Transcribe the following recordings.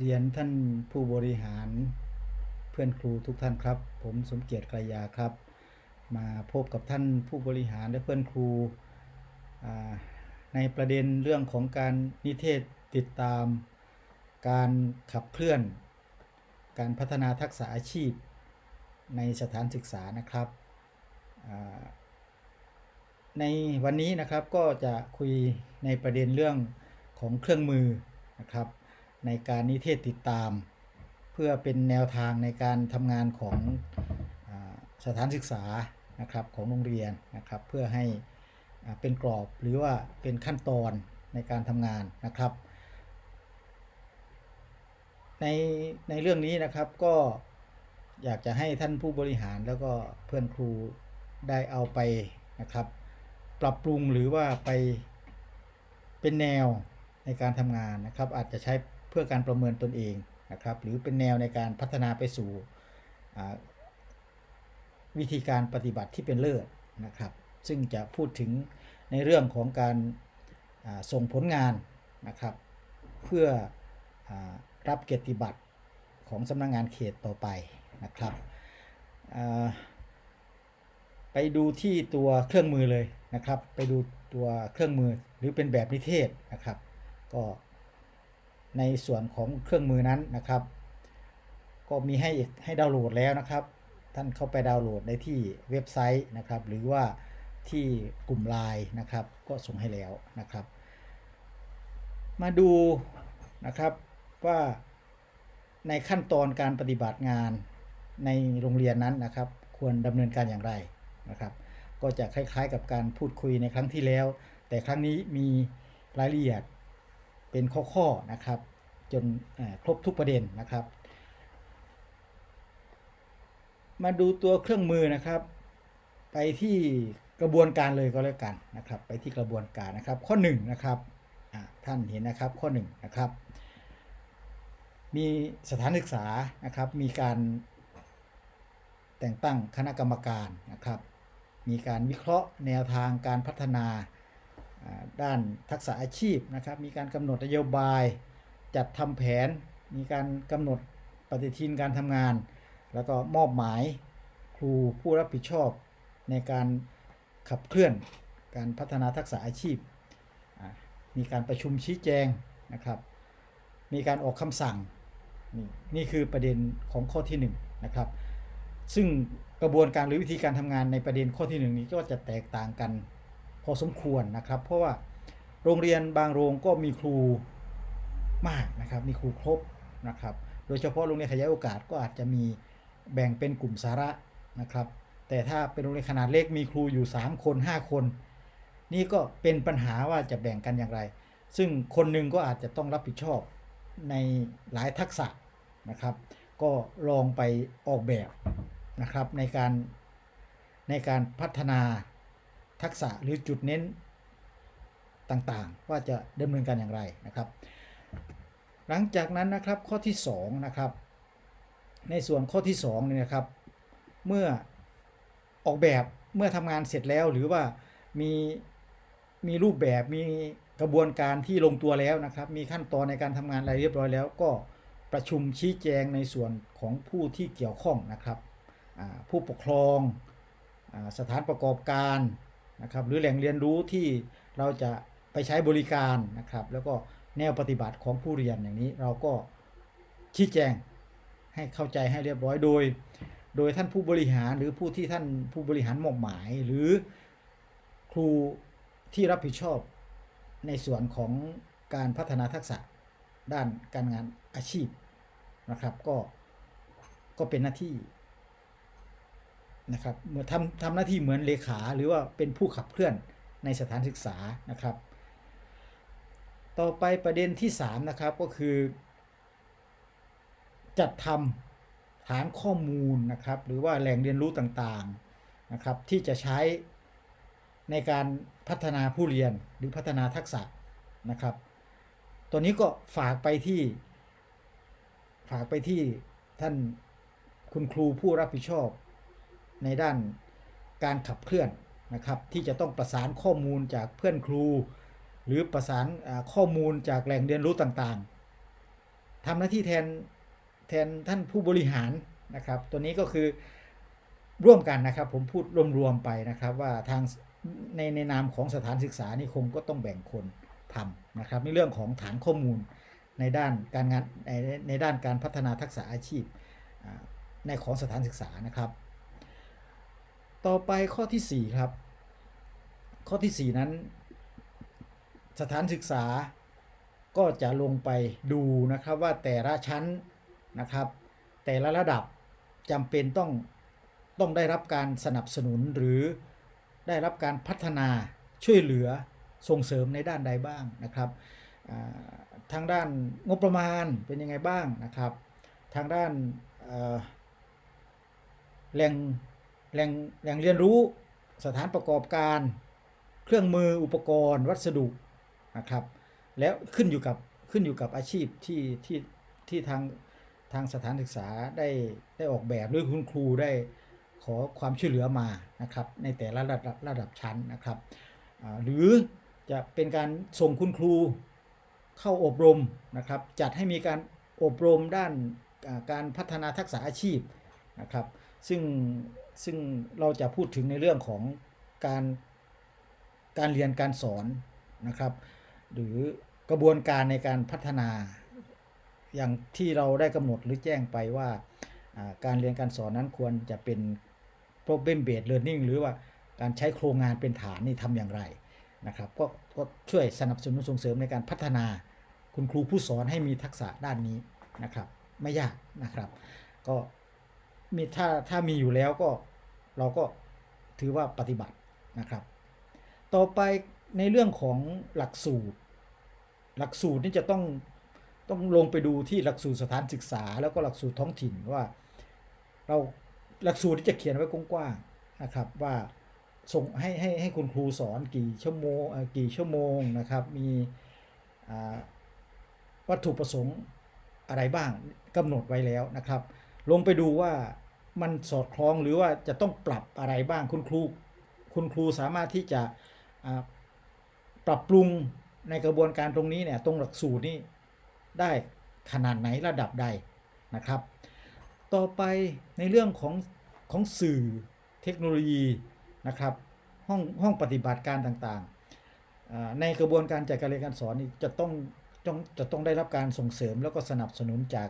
เรียนท่านผู้บริหารเพื่อนครูทุกท่านครับ ผมสมเกียรติกรยาครับ มาพบกับท่านผู้บริหารและเพื่อนครูในประเด็นเรื่องของการนิเทศติดตาม การขับเคลื่อน การพัฒนาทักษะอาชีพ ในสถานศึกษานะครับในวันนี้นะครับก็จะคุยในประเด็นเรื่องของเครื่องมือนะครับ ในการนิเทศติดตาม เพื่อเป็นแนวทางในการทำงานของอสถานศึกษานะครับของโรงเรียนนะครับ เพื่อให้อ่าเป็นกรอบหรือว่าเป็นขั้นตอนในการทำงานนะครับ ในในเรื่องนี้นะครับก็อยากจะให้ท่านผู้บริหารแล้วก็เพื่อนครูได้เอาไปนะครับ ปรับปรุงหรือว่าไปเป็นแนวในการทำงานนะครับ อาจจะใช้ พื่อการประเมินตนเองนะครับหรือเป็นแนวในการพัฒนาไปสู่วิธีการปฏิบัติที่เป็นเลิศนะครับ ซึ่งจะพูดถึงในเรื่องของการส่งผลงานนะครับ เพื่ออรับเกียรติบัตรของสำนักงงานเขตต่อไปนะครับไปดูที่ตัวเครื่องมือเลยนะครับ ไปดูตัวเครื่องมือหรือเป็นแบบนิเทศนะครับ ก็ ในส่วนของเครื่องมือนั้นนะครับ ก็มีให้ให้ดาวน์โหลดแล้วนะครับ ท่านเข้าไปดาวน์โหลดได้ที่เว็บไซต์นะครับ หรือว่าที่กลุ่มไลน์นะครับ ก็ส่งให้แล้วนะครับ มาดูนะครับว่าในขั้นตอนการปฏิบัติงานในโรงเรียนนั้นนะครับ ควรดำเนินการอย่างไรนะครับ ก็จะคล้ายๆกับการพูดคุยในครั้งที่แล้ว แต่ครั้งนี้มีรายละเอียด เป็นข้อๆนะครับ จนครบทุกประเด็นนะครับ มาดูตัวเครื่องมือนะครับ ไปที่กระบวนการเลยก็แล้วกันนะครับ ไปที่กระบวนการนะครับ ข้อ1นงนะครับท่านเห็นนะครับข้อ1นงนะครับ มีสถานศึกษานะครับ มีการแต่งตั้งคณะกรรมการนะครับ มีการวิเคราะห์แนวทางการพัฒนา ด้านทักษะอาชีพนะครับมีการกำหนดนโยบาย จัดทำแผน มีการกำหนดปฏิทินการทำงาน แล้วก็มอบหมายครูผู้รับผิดชอบในการขับเคลื่อนการพัฒนาทักษะอาชีพ มีการประชุมชี้แจงนะครับ มีการออกคำสั่ง นี่นี่คือประเด็นของข้อที่1นงนะครับ ซึ่งกระบวนการหรือวิธีการทำงานในประเด็นข้อที่ 1 นี้ก็จะแตกต่างกัน พอสมควรนะครับ เพราะว่าโรงเรียนบางโรงก็มีครูมากนะครับ มีครูครบนะครับ โดยเฉพาะโรงเรียนขยายโอกาสก็อาจจะมีแบ่งเป็นกลุ่มสาระนะครับ แต่ถ้าเป็นโรงเรียนขนาดเล็กมีครูอยู่ 3 คน 5 คน นี่ก็เป็นปัญหาว่าจะแบ่งกันอย่างไร ซึ่งคนหนึ่งก็อาจจะต้องรับผิดชอบในหลายทักษะนะครับ ก็ลองไปออกแบบนะครับในการในการพัฒนา ทักษะหรือจุดเน้นต่างๆ ว่าจะดำเนินการอย่างไรนะครับ หลังจากนั้นนะครับข้อที่2นะครับในส่วนข้อที่2เนี่ยนะครับ เมื่อออกแบบเมื่อทำงานเสร็จแล้วหรือว่ามีมีรูปแบบมีกระบวนการที่ลงตัวแล้วนะครับ มีขั้นตอนในการทำงานอะไรเรียบร้อยแล้ว ก็ประชุมชี้แจงในส่วนของผู้ที่เกี่ยวข้องนะครับ ผู้ปกครองอสถานประกอบการ นะครับหรือแหล่งเรียนรู้ที่เราจะไปใช้บริการนะครับ แล้วก็แนวปฏิบัติของผู้เรียนอย่างนี้เราก็ชี้แจงให้เข้าใจให้เรียบร้อยโดย โดยท่านผู้บริหารหรือผู้ที่ท่านผู้บริหารมอบหมาย หรือครูที่รับผิดชอบในส่วนของการพัฒนาทักษะด้านการงานอาชีพนะครับ ก็ก็เป็นหน้าที่ นะครับเหมือนทำทำหน้าที่เหมือนเลขาหรือว่าเป็นผู้ขับเคลื่อนในสถานศึกษานะครับ ต่อไปประเด็นที่ 3 นะครับก็คือ จัดทำฐานข้อมูลนะครับ หรือว่าแหล่งเรียนรู้ต่างๆนะครับที่จะใช้ในการพัฒนาผู้เรียนหรือพัฒนาทักษะนะครับ ตัวนี้ก็ฝากไปที่ ฝากไปที่ท่านคุณครูผู้รับผิดชอบ ในด้านการขับเคลื่อนนะครับที่จะต้องประสานข้อมูลจากเพื่อนครู หรือประสานข้อมูลจากแหล่งเรียนรู้ต่างๆทำหน้าที่แทนแทนท่านผู้บริหารนะครับ ตัวนี้ก็คือร่วมกันนะครับผมพูดรวมๆไปนะครับว่าทางในในนามของสถานศึกษานี่คงก็ต้องแบ่งคนทำนะครับในเรื่องของฐานข้อมูลในด้านการงานในในด้านการพัฒนาทักษะอาชีพในของสถานศึกษานะครับ ต่อไปข้อที่ 4 ครับ ข้อทีสี่ 4 นั้น สถานศึกษาก็จะลงไปดูนะครับว่าแต่ละชั้นนะครับ แต่ละระดับจำเป็นต้องต้องได้รับการสนับสนุนหรือได้รับการพัฒนาช่วยเหลือส่งเสริมในด้านใดบ้างนะครับทางด้านงบประมาณเป็นยังไงบ้างนะครับ ทางด้านแหล่ง แหล่งแหล่งเรียนรู้สถานประกอบการ เครื่องมืออุปกรณ์ วัสดุนะครับแล้วขึ้นอยู่กับขึ้นอยู่กับอาชีพที่ที่ที่ทางทางสถานศึกษาได้ได้ออกแบบหรือคุณครูได้ขอความช่วยเหลือมานะครับในแต่ละระดับระดับชั้นนะครับหรือจะเป็นการส่งคุณครูเข้าอบรมนะครับจัดให้มีการอบรมด้านการพัฒนาทักษะอาชีพนะครับซึ่ง ซึ่งเราจะพูดถึงในเรื่องของการการเรียนการสอนนะครับ หรือกระบวนการในการพัฒนา อย่างที่เราได้กำหนดหรือแจ้งไปว่าการเรียนการสอนนั้นควรจะเป็น problem based learning หรือว่าการใช้โครงงานเป็นฐานนี่ทำอย่างไรนะครับกก็ช่วยสนับสนุนส่งเสริมในการพัฒนาคุณครูผู้สอนให้มีทักษะด้านนี้นะครับ ไม่ยากนะครับ ก็ มีถ้าถ้ามีอยู่แล้วก็เราก็ถือว่าปฏิบัตินะครับ ต่อไปในเรื่องของหลักสูตร หลักสูตรนี่จะต้องต้องลงไปดูที่หลักสูตรสถานศึกษา แล้วก็หลักสูตรท้องถิ่นว่า เราหลักสูตรที่จะเขียนไว้กว้างๆนะครับว่าส่งให้ให้ให้คุณครูสอนกี่ชั่วโมงกี่ชั่วโมงนะครับ มีวัตถุประสงค์อะไรบ้างกำหนดไว้แล้วนะครับ ลงไปดูว่า มันสอดคล้องหรือว่าจะต้องปรับอะไรบ้างคุณครูคุณครูสามารถที่จะปรับปรุงในกระบวนการตรงนี้เนี่ยตรงหลักสูตรนี่ได้ขนาดไหนระดับใดนะครับ ต่อไปในเรื่องของของสื่อเทคโนโลยีนะครับห้องห้องปฏิบัติการต่างๆ ในกระบวนการจัดการเรียนการสอนนี่จะต้องจะต้องได้รับการส่งเสริมแล้วก็สนับสนุนจาก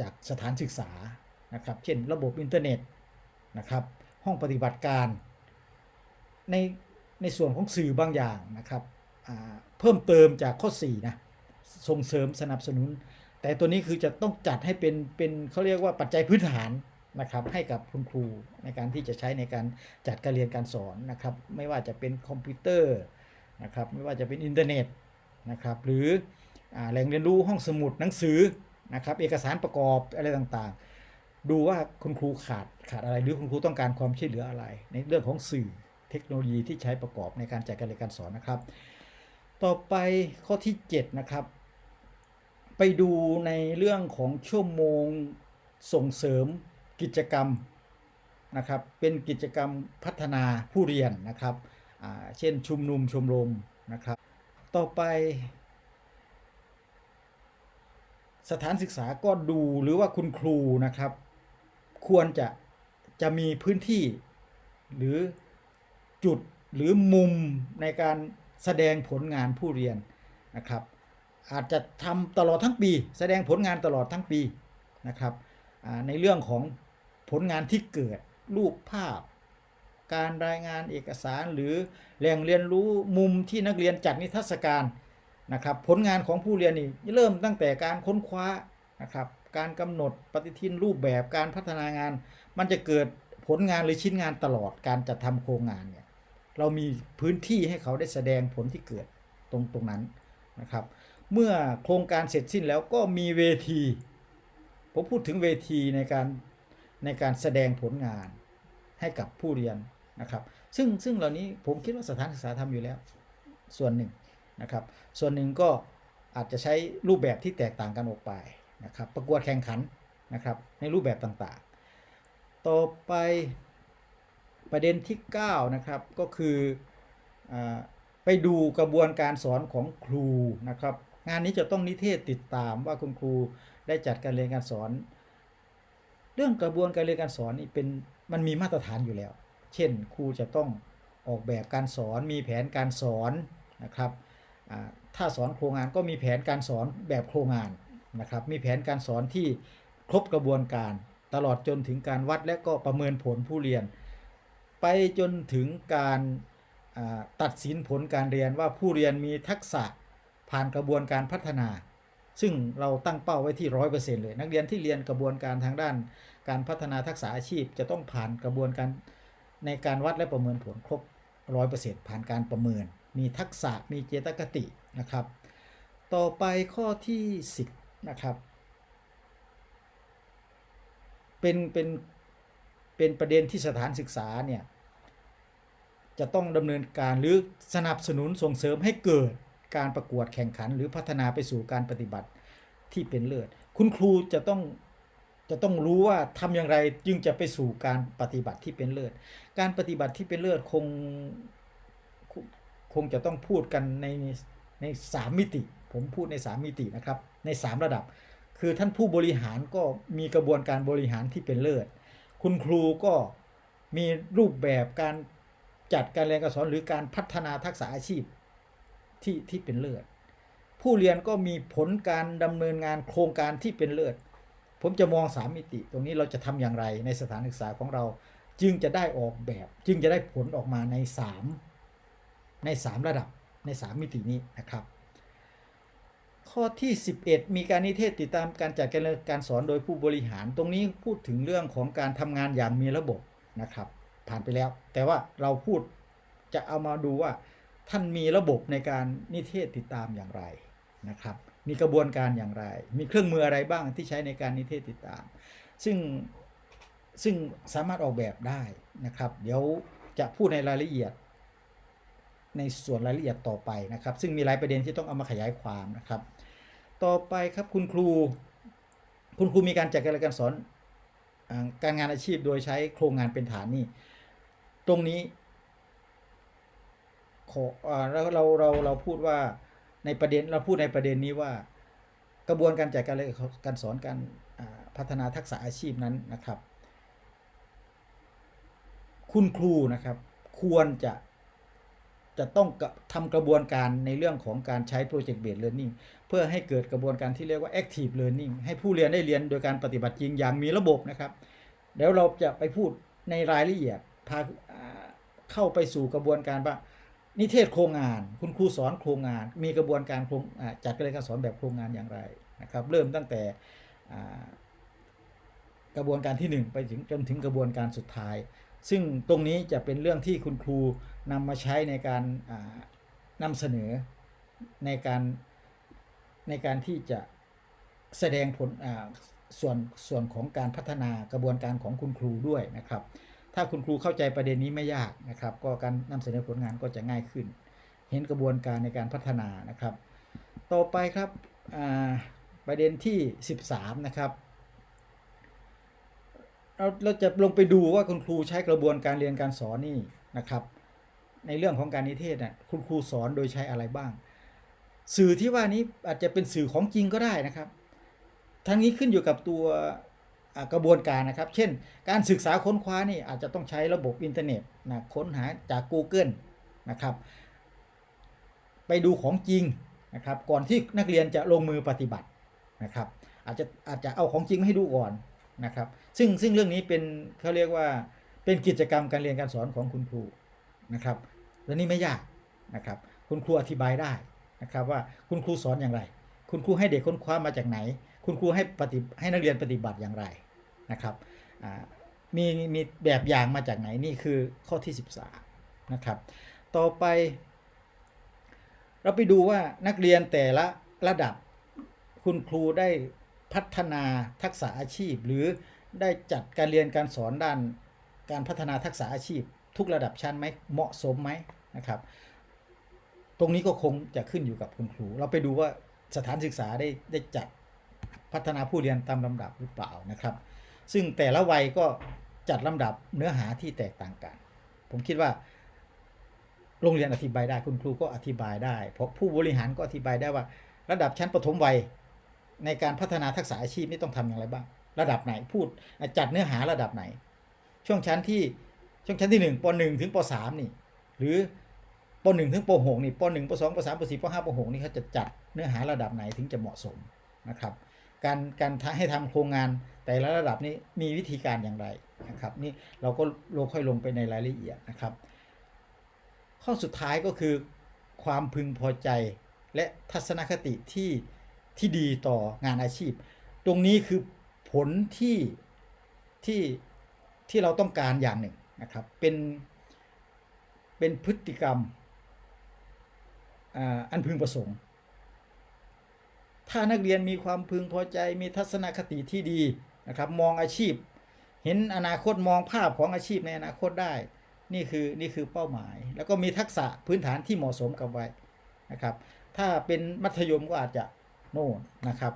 จากสถานศึกษา นะครับ เช่นระบบอินเทอร์เน็ตนะครับ ห้องปฏิบัติการ ในในส่วนของสื่อบางอย่างนะครับเพิ่มเติมจากข้อ4นะส่งเสริมสนับสนุน แต่ตัวนี้คือจะต้องจัดให้เป็นเป็นเขาเรียกว่าปัจจัยพื้นฐานนะครับให้กับคุณครูในการที่จะใช้ในการจัดการเรียนการสอนนะครับ ไม่ว่าจะเป็นคอมพิวเตอร์นะครับไม่ว่าจะเป็นอินเทอร์เน็ตนะครับหรืออแหล่งเรียนรู้ห้องสมุดหนังสือนะครับเอกสารประกอบอะไรต่างๆ ดูว่าคุณครูขาดขาดอะไรหรือคุณครูต้องการความช่วยเหลืออะไร ในเรื่องของสื่อเทคโนโลยีที่ใช้ประกอบในการจัดการเรียนการสอนนะครับ ต่อไปข้อที่ 7 นะครับ ไปดูในเรื่องของชั่วโมงส่งเสริมกิจกรรมนะครับเป็นกิจกรรมพัฒนาผู้เรียนนะครับเช่นชุมนุมชมรมนะครับ ต่อไป สถานศึกษาก็ดูหรือว่าคุณครูนะครับ ควรจะจะมีพื้นที่ หรือจุดหรือมุมในการแสดงผลงานผู้เรียนนะครับ อาจจะทำตลอดทั้งปี แสดงผลงานตลอดทั้งปีนะครับในเรื่องของผลงานที่เกิดรูปภาพ การรายงานเอกสารหรือแหล่งเรียนรู้มุมที่นักเรียนจัดนิทรรศการนะครับ ผลงานของผู้เรียนนี่เริ่มตั้งแต่การค้นคว้านะครับ การกำหนดปฏิทินรูปแบบการพัฒนางาน มันจะเกิดผลงานหรือชิ้นงานตลอดการจัดทำโครงงานเนี่ยเรามีพื้นที่ให้เขาได้แสดงผลที่เกิดตรงตรงนั้นนะครับ เมื่อโครงการเสร็จสิ้นแล้วก็มีเวทีผมพูดถึงเวทีในการในการแสดงผลงานให้กับผู้เรียนนะครับ ซึ่งซึ่งเหล่านี้ผมคิดว่าสถานศึกษาทำอยู่แล้วส่วนหนึ่งนะครับ ส่วนหนึ่งก็อาจจะใช้รูปแบบที่แตกต่างกันออกไป นะครับประกวดแข่งขันนะครับในรูปแบบต่างๆ ต่อไปประเด็นที่ 9 นะครับก็คืออไปดูกระบวนการสอนของครูนะครับ งานนี้จะต้องนิเทศติดตามว่าคุณครูได้จัดการเรียนการสอน เรื่องกระบวนการเรียนการสอนนี่เป็นมันมีมาตรฐานอยู่แล้ว เช่นครูจะต้องออกแบบการสอนมีแผนการสอนนะครับถ้าสอนโครงงานก็มีแผนการสอนแบบโครงงาน นะครับมีแผนการสอนที่ครบกระบวนการ ตลอดจนถึงการวัดและก็ประเมินผลผู้เรียน ไปจนถึงการตัดสินผลการเรียนว่าผู้เรียนมีทักษะผ่านกระบวนการพัฒนา ซึ่งเราตั้งเป้าไว้ที่ร้อยเปอร์เซ็นต์เลย นักเรียนที่เรียนกระบวนการทางด้าน การพัฒนาทักษะอาชีพ จะต้องผ่านกระบวนการในการวัดและประเมินผลครบร้อยเปอร์เซ็นต์ผ่านการประเมิน มีทักษะมีเจตคตินะครับ ต่อไปข้อที่ 10 นะครับ เป็นเป็นเป็นประเด็นที่สถานศึกษาเนี่ยจะต้องดำเนินการหรือสนับสนุนส่งเสริมให้เกิดการประกวดแข่งขัน หรือพัฒนาไปสู่การปฏิบัติที่เป็นเลิศคุณครูจะต้องจะต้องรู้ว่าทำอย่างไรจึงจะไปสู่การปฏิบัติที่เป็นเลิศ การปฏิบัติที่เป็นเลิศคงคงจะต้องพูดกันในในสามมิติ ผมพูดในสามมิตินะครับ ในสามระดับ คือท่านผู้บริหารก็มีกระบวนการบริหารที่เป็นเลิศ คุณครูก็มีรูปแบบการจัดการเรียนการสอนหรือการพัฒนาทักษะอาชีพที่ที่เป็นเลิศ ผู้เรียนก็มีผลการดำเนินงานโครงการที่เป็นเลิศ ผมจะมองสามมิติ ตรงนี้เราจะทำอย่างไรในสถานศึกษาของเราจึงจะได้ออกแบบ จึงจะได้ผลออกมาในสามในสามระดับในสามมิตินี้นะครับ ข้อที่ 11 มีการนิเทศติดตามการจัดการเรียนการสอนโดยผู้บริหาร ตรงนี้พูดถึงเรื่องของการทำงานอย่างมีระบบนะครับ ผ่านไปแล้ว แต่ว่าเราพูดจะเอามาดูว่าท่านมีระบบในการนิเทศติดตามอย่างไรนะครับ มีกระบวนการอย่างไร มีเครื่องมืออะไรบ้างที่ใช้ในการนิเทศติดตาม ซึ่งซึ่งสามารถออกแบบได้นะครับ เดี๋ยวจะพูดในรายละเอียด ในส่วนรายละเอียดต่อไปนะครับ ซึ่งมีหลายประเด็นที่ต้องเอามาขยายความนะครับ ต่อไปครับคุณครู คุณครูมีการจัดการเรียนการสอนอการงานอาชีพโดยใช้โครงงานเป็นฐานนี่ ตรงนี้ขอเราเราเราเราพูดว่าในประเด็นเราพูดในประเด็นนี้ว่ากระบวนการจัดการเรียนการสอนการพัฒนาทักษะอาชีพนั้นนะครับ คุณครูนะครับ ควรจะจะต้องกระทำกระบวนการในเรื่องของการใช้ Project Based Learning เพื่อให้เกิดกระบวนการที่เรียกว่า Active Learning ให้ผู้เรียนได้เรียนโดยการปฏิบัติจริงอย่างมีระบบนะครับเดี๋ยวเราจะไปพูดในรายละเอียดพาเข้าไปสู่กระบวนการว่านิเทศโครงงาน คุณครูสอนโครงงาน มีกระบวนการครงจัดการเรียนการสอนแบบโครงงานอย่างไรนะครับ เริ่มตั้งแต่กระบวนการที่ 1 ไปถึงจนถึงกระบวนการสุดท้าย ซึ่งตรงนี้จะเป็นเรื่องที่คุณครูนำมาใช้ในการอ่านำเสนอในการ ในการที่จะแสดงผลส่วนส่วนของการพัฒนากระบวนการของคุณครูด้วยนะครับ ถ้าคุณครูเข้าใจประเด็นนี้ไม่ยากนะครับ ก็การนำเสนอผลงานก็จะง่ายขึ้น เห็นกระบวนการในการพัฒนานะครับ ต่อไปครับประเด็นที่ 13 นะครับเราเราจะลงไปดูว่าคุณครูใช้กระบวนการเรียนการสอนนี่นะครับ ในเรื่องของการนิเทศน่ะคุณครูสอนโดยใช้อะไรบ้าง สื่อที่ว่านี้อาจจะเป็นสื่อของจริงก็ได้นะครับ ทั้งนี้ขึ้นอยู่กับตัวกระบวนการนะครับ เช่น การศึกษาค้นคว้านี่อาจจะต้องใช้ระบบอินเทอร์เน็ตนะค้นหาจาก Google นะครับ ไปดูของจริงนะครับ ก่อนที่นักเรียนจะลงมือปฏิบัตินะครับ อาจจะอาจจะเอาของจริงมาให้ดูก่อนนะครับ ซึ่งซึ่งเรื่องนี้เป็นเขาเรียกว่าเป็นกิจกรรมการเรียนการสอนของคุณครูนะครับ และนี่ไม่ยากนะครับ คุณครูอธิบายได้ นะครับว่าคุณครูสอนอย่างไร คุณครูให้เด็กค้นคว้ามาจากไหน คุณครูให้ปฏิให้นักเรียนปฏิบัติอย่างไรนะครับมีมีแบบอย่างมาจากไหนนี่คือข้อที่ 13นะครับต่อไป เราไปดูว่านักเรียนแต่ละระดับคุณครูได้พัฒนาทักษะอาชีพ หรือได้จัดการเรียนการสอนด้านการพัฒนาทักษะอาชีพ ทุกระดับชั้นไหมเหมาะสมไหมนะครับ ตรงนี้ก็คงจะขึ้นอยู่กับคุณครู เราไปดูว่าสถานศึกษาได้ได้จัดพัฒนาผู้เรียนตามลำดับหรือเปล่านะครับ ซึ่งแต่ละวัยก็จัดลำดับเนื้อหาที่แตกต่างกัน ผมคิดว่าโรงเรียนอธิบายได้คุณครูก็อธิบายได้ เพราะผู้บริหารก็อธิบายได้ว่า ระดับชั้นปฐมวัยในการพัฒนาทักษะอาชีพนี่ต้องทำอย่างไรบ้าง ระดับไหนพูดจัดเนื้อหาระดับไหน ช่วงชั้นที่ช่วงชั้นที่หนึ่งปหนึ่งถึงปสามนี่ หรือ ปหนึ่งถึงปหกนี่ปหนึ่งปสองปสามปสี่ปห้าปหกนี่เขาจะจัดเนื้อหาระดับไหนถึงจะเหมาะสมนะครับ การการให้ทำโครงงานแต่ละระดับนี้มีวิธีการอย่างไรนะครับนี่เราก็ลงค่อยลงไปในรายละเอียดนะครับ ข้อสุดท้ายก็คือความพึงพอใจและทัศนคติที่ที่ดีต่องานอาชีพ ตรงนี้คือผลที่ที่ที่เราต้องการอย่างหนึ่งนะครับเป็นเป็นพฤติกรรม อ่าอันพึงประสงค์ ถ้านักเรียนมีความพึงพอใจมีทัศนคติที่ดีนะครับ มองอาชีพ เห็นอนาคตมองภาพของอาชีพในอนาคตได้ นี่คือนี่คือเป้าหมาย แล้วก็มีทักษะพื้นฐานที่เหมาะสมกับวัยนะครับ ถ้าเป็นมัธยมก็อาจจะโน่นนะครับ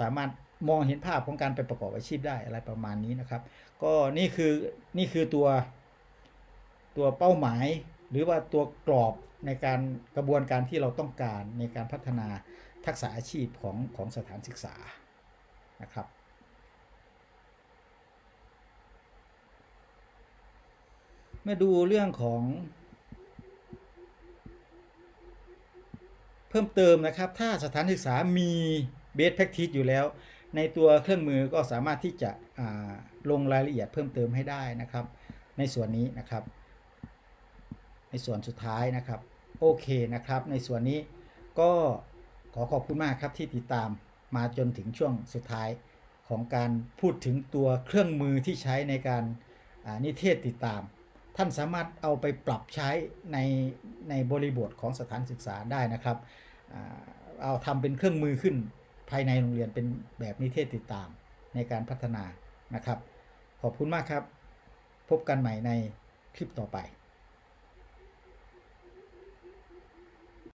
สามารถมองเห็นภาพของการไปประกอบอาชีพได้อะไรประมาณนี้นะครับ ก็นี่คือนี่คือตัวตัวเป้าหมาย หรือว่าตัวกรอบในการกระบวนการที่เราต้องการในการพัฒนาทักษะอาชีพของของสถานศึกษานะครับมาดูเรื่องของ เพิ่มเติมนะครับ ถ้าสถานศึกษามีเบสแพ c ทิสอยู่แล้ว ในตัวเครื่องมือก็สามารถที่จะลงรายละเอียดเพิ่มเติมให้ได้นะครับ ในส่วนนี้นะครับ ในส่วนสุดท้ายนะครับ โอเคนะครับ ในส่วนนี้ก็ขอขอบคุณมากครับที่ติดตามมาจนถึงช่วงสุดท้ายของการพูดถึงตัวเครื่องมือที่ใช้ในการนิเทศติดตาม ท่านสามารถเอาไปปรับใช้ในในบริบทของสถานศึกษาได้นะครับเอาทำเป็นเครื่องมือขึ้นภายในโรงเรียนเป็นแบบนิเทศติดตามในการพัฒนานะครับ ขอบคุณมากครับ พบกันใหม่ในคลิปต่อไป